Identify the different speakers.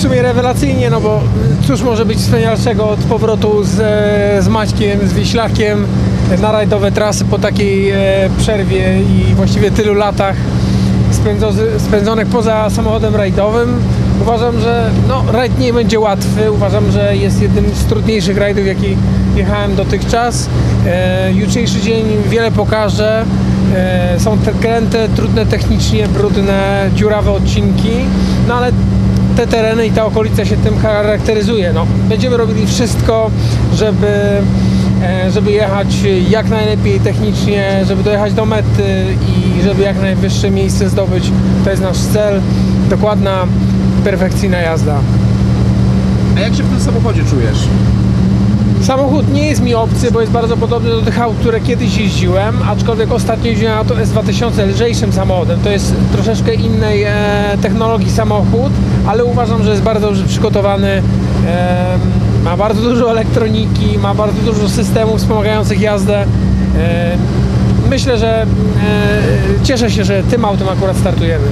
Speaker 1: sumie rewelacyjnie, no bo cóż może być wspanialszego od powrotu z, z Maćkiem, z Wieślakiem na rajdowe trasy po takiej e, przerwie i właściwie tylu latach spędzo- spędzonych poza samochodem rajdowym. Uważam, że no, rajd nie będzie łatwy. Uważam, że jest jednym z trudniejszych rajdów, jaki jechałem dotychczas. E, jutrzejszy dzień wiele pokaże. E, są te kręte, trudne technicznie, brudne, dziurawe odcinki, no ale te tereny i ta okolica się tym charakteryzuje. No, będziemy robili wszystko, żeby, e, żeby jechać jak najlepiej technicznie, żeby dojechać do mety i żeby jak najwyższe miejsce zdobyć. To jest nasz cel. Dokładna, perfekcyjna jazda.
Speaker 2: A jak się w tym samochodzie czujesz?
Speaker 1: Samochód nie jest mi obcy, bo jest bardzo podobny do tych aut, które kiedyś jeździłem, aczkolwiek ostatnio jeździłem auto S2000 lżejszym samochodem. To jest troszeczkę innej e, technologii samochód, ale uważam, że jest bardzo dobrze przygotowany. E, ma bardzo dużo elektroniki, ma bardzo dużo systemów wspomagających jazdę. E, myślę, że e, cieszę się, że tym autem akurat startujemy.